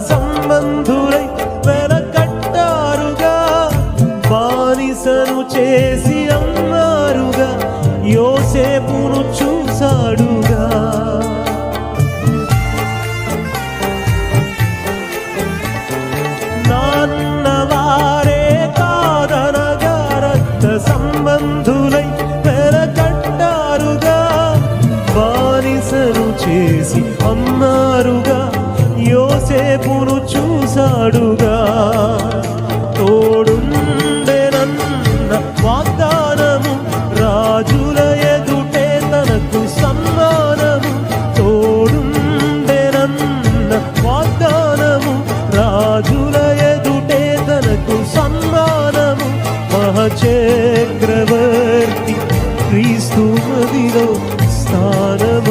సంబంధులై వెనకట్టారుగా బానిసను చేసి అమ్మారుగా యోసేపును చూశాడుగా. నాన్నవారే చేసి అమ్మారుగా రేపును చూశాడుగా. తోడుండెనన్న వాగ్దానము రాజుల ఎదుటే తనకు సమ్మానము తోడుండెనన్న వాగ్దానము రాజుల ఎదుటే తనకు సమ్మానము మహచక్రవర్తి క్రీస్తు నదిలో స్థానము